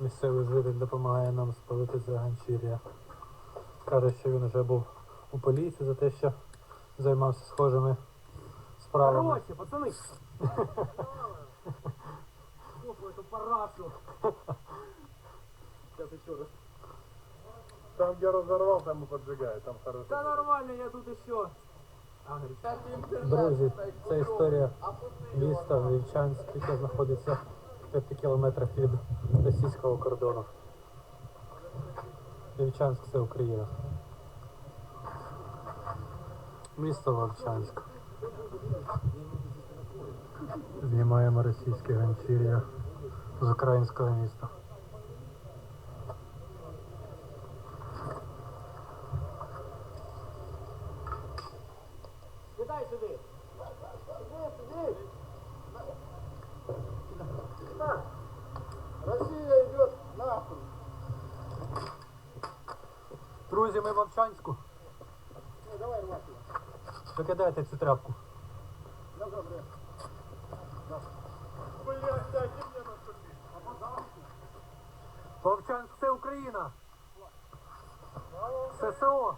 Місцевий житель допомагає нам спалити це ганчір'я. Каже, що він вже був у поліції за те, що займався схожими справами. короче, пацаны. Опа, эту парашу. Сейчас еще раз. Там, где разорвал, там и поджигает, там хорошо. Да нормально, я тут еще. Друзі, це історія міста Вівчанськ, яке знаходиться в 5 кілометрах від російського кордону. Вівчанськ це Україна. Місто Вовчанськ. Знімаємо російське ганчір'я з українського міста. Кидай сюда. На. Россия идет нахуй. Друзі, ми в Вовчанську. Ну, давай рвать его. Викидайте цю тряпку. Да, добре. Блядь, дайте мне наступить. Вовчанськ це Україна. ССО.